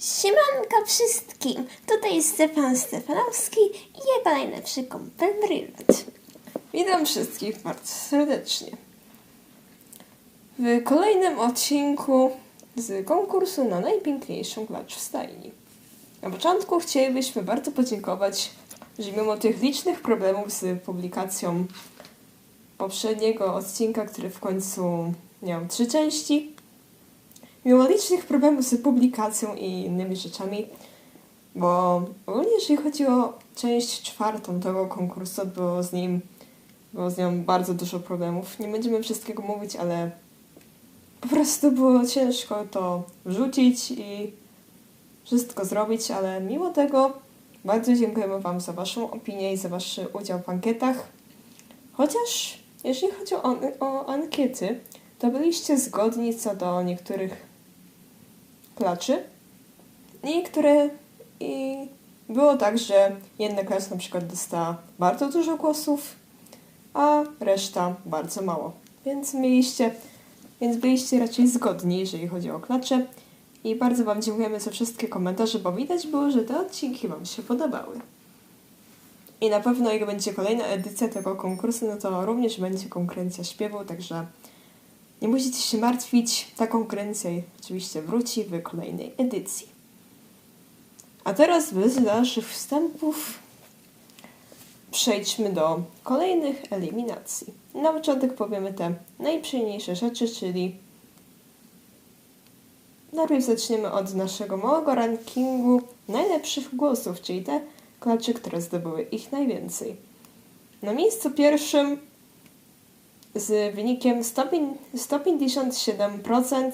Siemanko wszystkim, tutaj Stefan Stefanowski i jego najlepszy kumpel Brylant. Witam wszystkich bardzo serdecznie. W kolejnym odcinku z konkursu na najpiękniejszą klacz w stajni. Na początku chcielibyśmy bardzo podziękować, że mimo tych licznych problemów z publikacją poprzedniego odcinka, który w końcu miał trzy części, mimo licznych problemów z publikacją i innymi rzeczami, bo ogólnie jeżeli chodzi o część czwartą tego konkursu, było z nim było z nią bardzo dużo problemów. Nie będziemy wszystkiego mówić, ale po prostu było ciężko to wrzucić i wszystko zrobić, ale mimo tego bardzo dziękujemy Wam za Waszą opinię i za Wasz udział w ankietach. Chociaż jeżeli chodzi o, o ankiety, to byliście zgodni co do niektórych klaczy. Niektóre i było tak, że jedna klacz na przykład dostała bardzo dużo głosów, a reszta bardzo mało. Więc mieliście, więc byliście raczej zgodni, jeżeli chodzi o klacze. I bardzo Wam dziękujemy za wszystkie komentarze, bo widać było, że te odcinki Wam się podobały. I na pewno jak będzie kolejna edycja tego konkursu, no to również będzie konkurencja śpiewu, także nie musicie się martwić, ta konkurencja oczywiście wróci w kolejnej edycji. A teraz bez dalszych wstępów przejdźmy do kolejnych eliminacji. Na początek powiemy te najprzyjemniejsze rzeczy, czyli najpierw zaczniemy od naszego małego rankingu najlepszych głosów, czyli te klaczy, które zdobyły ich najwięcej. Na miejscu pierwszym z wynikiem 157%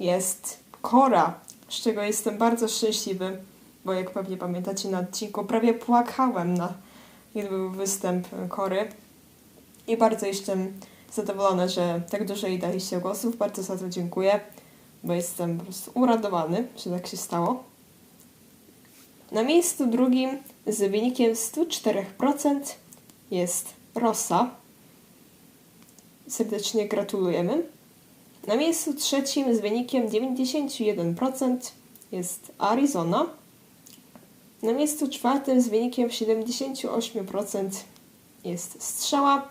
jest Kora, z czego jestem bardzo szczęśliwy, bo jak pewnie pamiętacie na odcinku, prawie płakałem na kiedy był występ Kory i bardzo jestem zadowolona, że tak dużo jej daliście głosów. Bardzo za to dziękuję, bo jestem po prostu uradowany, że tak się stało. Na miejscu drugim z wynikiem 104% jest Rosa. Serdecznie gratulujemy. Na miejscu trzecim z wynikiem 91% jest Arizona. Na miejscu czwartym z wynikiem 78% jest Strzała.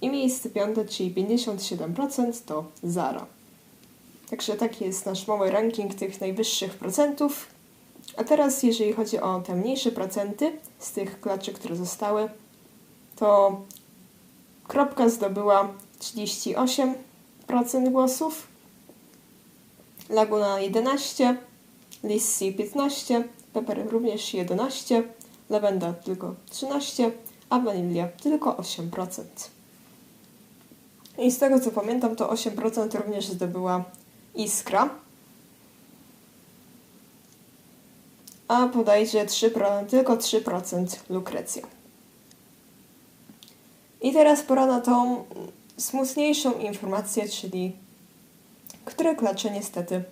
I miejsce piąte, czyli 57% to Zara. Także taki jest nasz mały ranking tych najwyższych procentów. A teraz, jeżeli chodzi o te mniejsze procenty z tych klaczy, które zostały, to Kropka zdobyła 38% głosów, Laguna 11, Lissy 15, Pepper również 11, Lavenda tylko 13, a Vanilla tylko 8%. I z tego co pamiętam, to 8% również zdobyła Iskra. A podajże 3%, tylko 3% Lukrecja. I teraz pora na tą smutniejszą informację, czyli które klacze niestety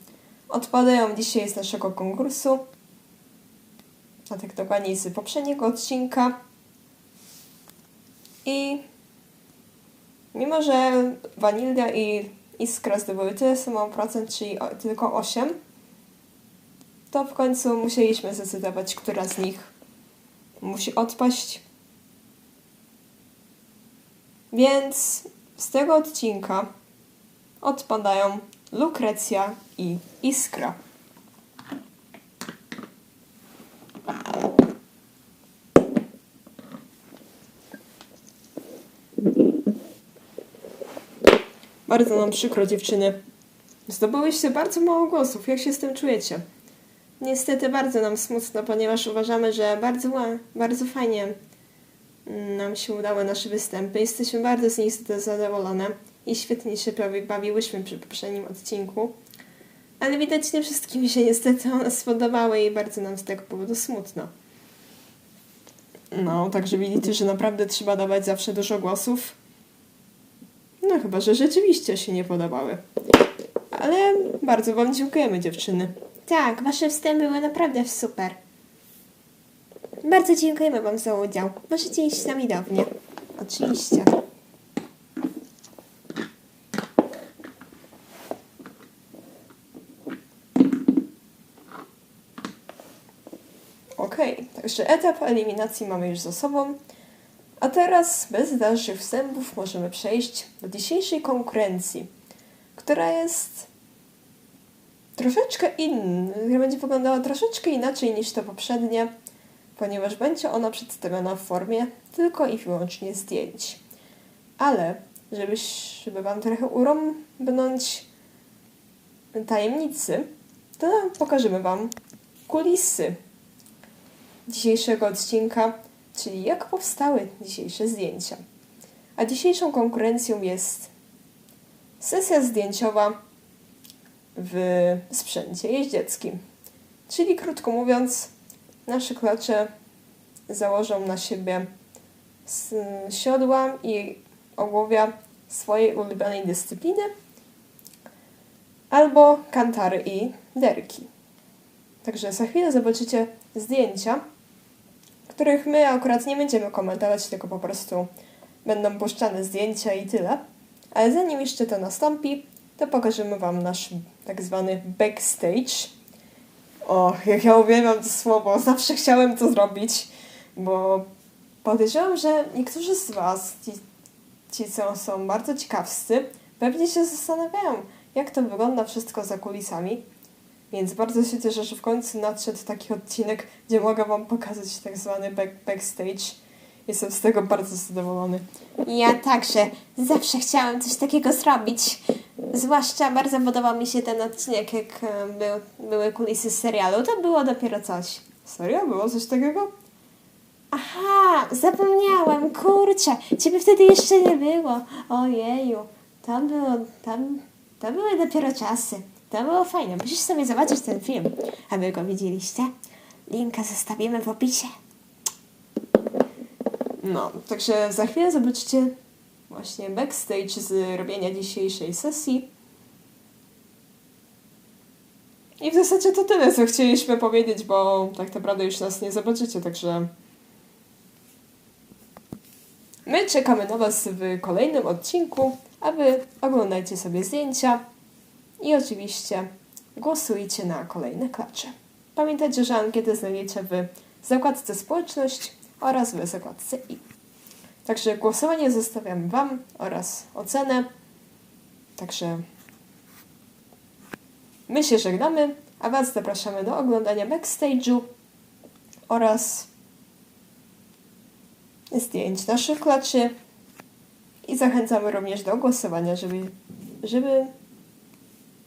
odpadają dzisiaj z naszego konkursu, a tak dokładniej z poprzedniego odcinka. I mimo, że Vanilla i Iskra zdobyły tyle samo procent, czyli tylko 8, to w końcu musieliśmy zdecydować, która z nich musi odpaść. Więc z tego odcinka odpadają Lukrecja i Iskra. Bardzo nam przykro, dziewczyny. Zdobyłyście bardzo mało głosów. Jak się z tym czujecie? Niestety bardzo nam smutno, ponieważ uważamy, że bardzo, bardzo fajnie nam się udały nasze występy. Jesteśmy bardzo z nich zadowolone i świetnie się bawiłyśmy przy poprzednim odcinku. Ale widać nie wszystkim się niestety one spodobały i bardzo nam z tego powodu smutno. No, także widzicie, że naprawdę trzeba dawać zawsze dużo głosów. No chyba, że rzeczywiście się nie podobały. Ale bardzo Wam dziękujemy dziewczyny. Tak, Wasze wstępy były naprawdę super. Bardzo dziękujemy Wam za udział. Możecie iść na widownię. Oczywiście. Okej, także etap eliminacji mamy już za sobą. A teraz bez dalszych wstępów możemy przejść do dzisiejszej konkurencji, która jest troszeczkę inna, która będzie wyglądała troszeczkę inaczej niż te poprzednie, ponieważ będzie ona przedstawiona w formie tylko i wyłącznie zdjęć. Ale, żeby, żeby Wam trochę urąbnąć tajemnicy, to pokażemy Wam kulisy dzisiejszego odcinka, czyli jak powstały dzisiejsze zdjęcia. A dzisiejszą konkurencją jest sesja zdjęciowa w sprzęcie jeździeckim. Czyli krótko mówiąc, nasze klacze założą na siebie siodła i ogłowia swojej ulubionej dyscypliny albo kantary i derki. Także za chwilę zobaczycie zdjęcia, których my akurat nie będziemy komentować, tylko po prostu będą puszczane zdjęcia i tyle. Ale zanim jeszcze to nastąpi, to pokażemy Wam nasz tak zwany backstage. O, jak ja uwielbiam to słowo, zawsze chciałem to zrobić, bo podejrzewam, że niektórzy z Was, ci, ci co są bardzo ciekawscy, pewnie się zastanawiają, jak to wygląda wszystko za kulisami. Więc bardzo się cieszę, że w końcu nadszedł taki odcinek, gdzie mogę Wam pokazać tak zwany back, backstage. Jestem z tego bardzo zadowolony. Ja także zawsze chciałam coś takiego zrobić. Zwłaszcza bardzo podobał mi się ten odcinek, jak e, był, były kulisy z serialu. To było dopiero coś. Serio? Było coś takiego? Aha, zapomniałam, kurczę, ciebie wtedy jeszcze nie było. Ojeju, to było, tam, to były dopiero czasy. To było fajne, musisz sobie zobaczyć ten film, aby go widzieliście. Linka zostawimy w opisie. No, także za chwilę zobaczycie właśnie backstage z robienia dzisiejszej sesji. I w zasadzie to tyle, co chcieliśmy powiedzieć, bo tak naprawdę już nas nie zobaczycie, także my czekamy na Was w kolejnym odcinku, a Wy oglądajcie sobie zdjęcia i oczywiście głosujcie na kolejne klacze. Pamiętajcie, że ankietę znajdziecie w zakładce społeczność oraz w zakładce i. Także głosowanie zostawiam Wam oraz ocenę. Także my się żegnamy, a Was zapraszamy do oglądania backstage'u oraz zdjęć naszych klaczy i zachęcamy również do głosowania, żeby, żeby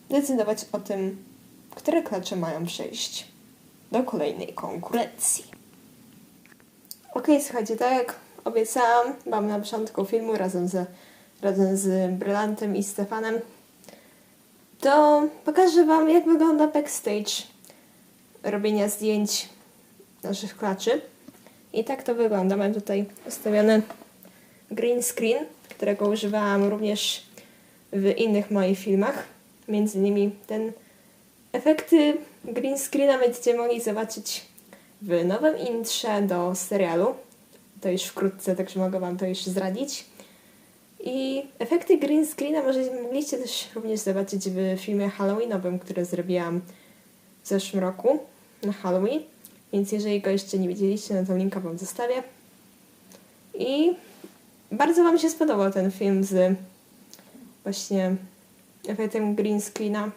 decydować o tym, które klacze mają przejść do kolejnej konkurencji. Okej, słuchajcie, tak jak obiecałam Wam na początku filmu razem, ze, razem z Brylantem i Stefanem, to pokażę Wam, jak wygląda backstage robienia zdjęć naszych klaczy. I tak to wygląda. Mam tutaj ustawiony green screen, którego używałam również w innych moich filmach. Między innymi ten efekty green screena będziecie mogli zobaczyć w nowym intrze do serialu. To już wkrótce, także mogę Wam to już zdradzić. I efekty green screena może, mogliście też również zobaczyć w filmie Halloweenowym, który zrobiłam w zeszłym roku na Halloween. Więc jeżeli go jeszcze nie widzieliście, no to linka Wam zostawię. I bardzo Wam się spodobał ten film z właśnie efektem green screena,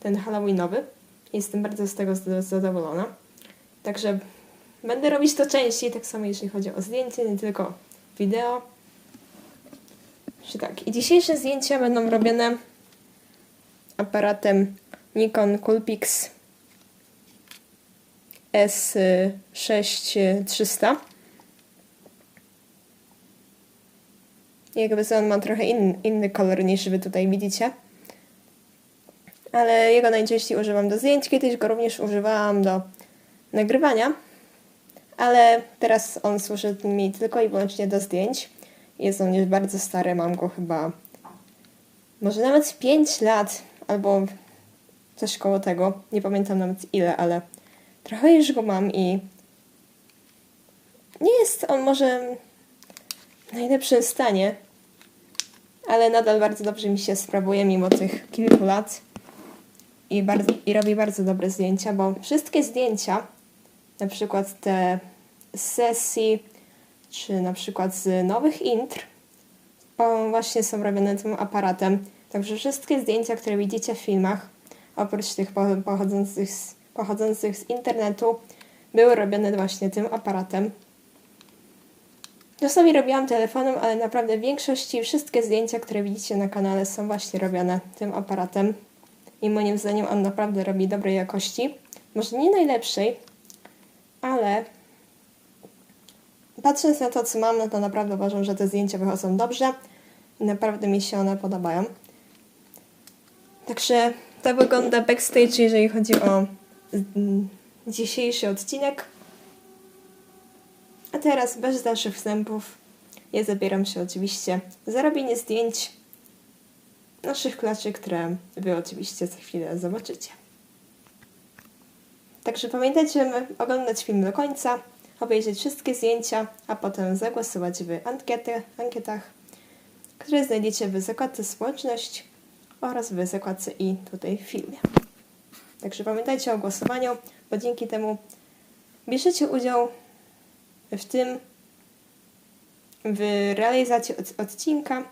ten Halloweenowy. Jestem bardzo z tego zad- zadowolona. Także będę robić to częściej, tak samo jeśli chodzi o zdjęcie, nie tylko wideo. Czy tak. I dzisiejsze zdjęcia będą robione aparatem Nikon Coolpix S6300. Jakby on ma trochę in, inny kolor niż wy tutaj widzicie. Ale jego najczęściej używam do zdjęć. Kiedyś go również używałam do nagrywania. Ale teraz on służy mi tylko i wyłącznie do zdjęć. Jest on już bardzo stary, mam go chyba może nawet 5 lat albo coś koło tego. Nie pamiętam nawet ile, ale trochę już go mam i nie jest on może w najlepszym stanie, ale nadal bardzo dobrze mi się sprawuje mimo tych kilku lat i, bardzo, i robi bardzo dobre zdjęcia, bo wszystkie zdjęcia na przykład te z sesji, czy na przykład z nowych intr, właśnie są robione tym aparatem. Także wszystkie zdjęcia, które widzicie w filmach, oprócz tych po- pochodzących z, pochodzących z internetu, były robione właśnie tym aparatem. Czasami robiłam telefonem, ale naprawdę w większości wszystkie zdjęcia, które widzicie na kanale są właśnie robione tym aparatem. I moim zdaniem on naprawdę robi dobrej jakości. Może nie najlepszej, ale patrząc na to, co mam, no to naprawdę uważam, że te zdjęcia wychodzą dobrze naprawdę mi się one podobają. Także to wygląda backstage, jeżeli chodzi o mm, dzisiejszy odcinek. A teraz bez dalszych wstępów ja zabieram się oczywiście za robienie zdjęć naszych klaczy, które Wy oczywiście za chwilę zobaczycie. Także pamiętajcie, oglądać film do końca, obejrzeć wszystkie zdjęcia, a potem zagłosować w ankiety, ankietach, które znajdziecie w zakładce społeczność oraz w zakładce i tutaj w filmie. Także pamiętajcie o głosowaniu, bo dzięki temu bierzecie udział w tym, w realizacji od- odcinka,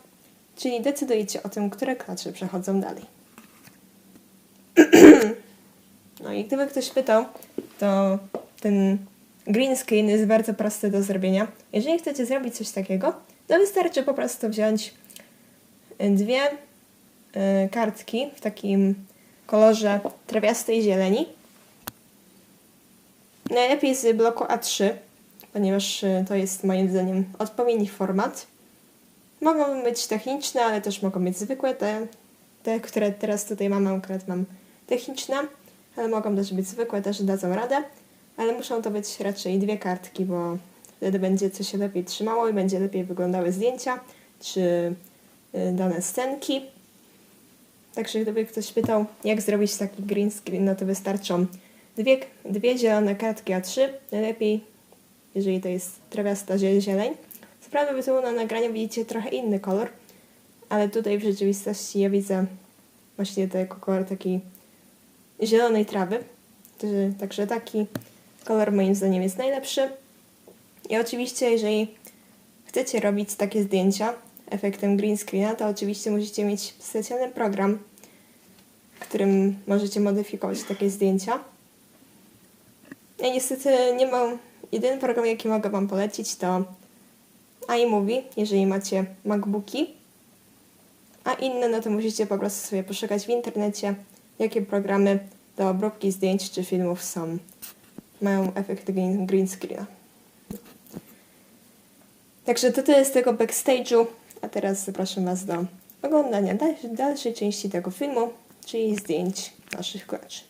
czyli decydujecie o tym, które klacze przechodzą dalej. No i gdyby ktoś pytał, to ten green screen jest bardzo prosty do zrobienia. Jeżeli chcecie zrobić coś takiego, to wystarczy po prostu wziąć y, dwie y, kartki w takim kolorze trawiastej zieleni. Najlepiej z bloku A3, ponieważ y, to jest moim zdaniem odpowiedni format. Mogą być techniczne, ale też mogą być zwykłe. Te, te które teraz tutaj mamy, akurat mam techniczne, ale mogą też być zwykłe, też dadzą radę. Ale muszą to być raczej dwie kartki, bo wtedy będzie coś się lepiej trzymało i będzie lepiej wyglądały zdjęcia czy y, dane scenki. Także gdyby ktoś pytał, jak zrobić taki green screen, no to wystarczą dwie, dwie zielone kartki A3. Najlepiej, jeżeli to jest trawiasta zie- zieleń. Co prawda wy tu na nagraniu widzicie trochę inny kolor, ale tutaj w rzeczywistości ja widzę właśnie jako kolor takiej zielonej trawy. Także- taki kolor moim zdaniem jest najlepszy. I oczywiście, jeżeli chcecie robić takie zdjęcia efektem green screena, to oczywiście musicie mieć specjalny program, którym możecie modyfikować takie zdjęcia. Ja niestety nie mam. Jedyny program, jaki mogę Wam polecić, to iMovie, jeżeli macie MacBooki. A inne, no to musicie po prostu sobie poszukać w internecie, jakie programy do obróbki zdjęć czy filmów są, mają efekt green, green screena. Także to tyle z tego backstage'u, a teraz zapraszam Was do oglądania dalszej, dalszej części tego filmu, czyli zdjęć naszych klaczy.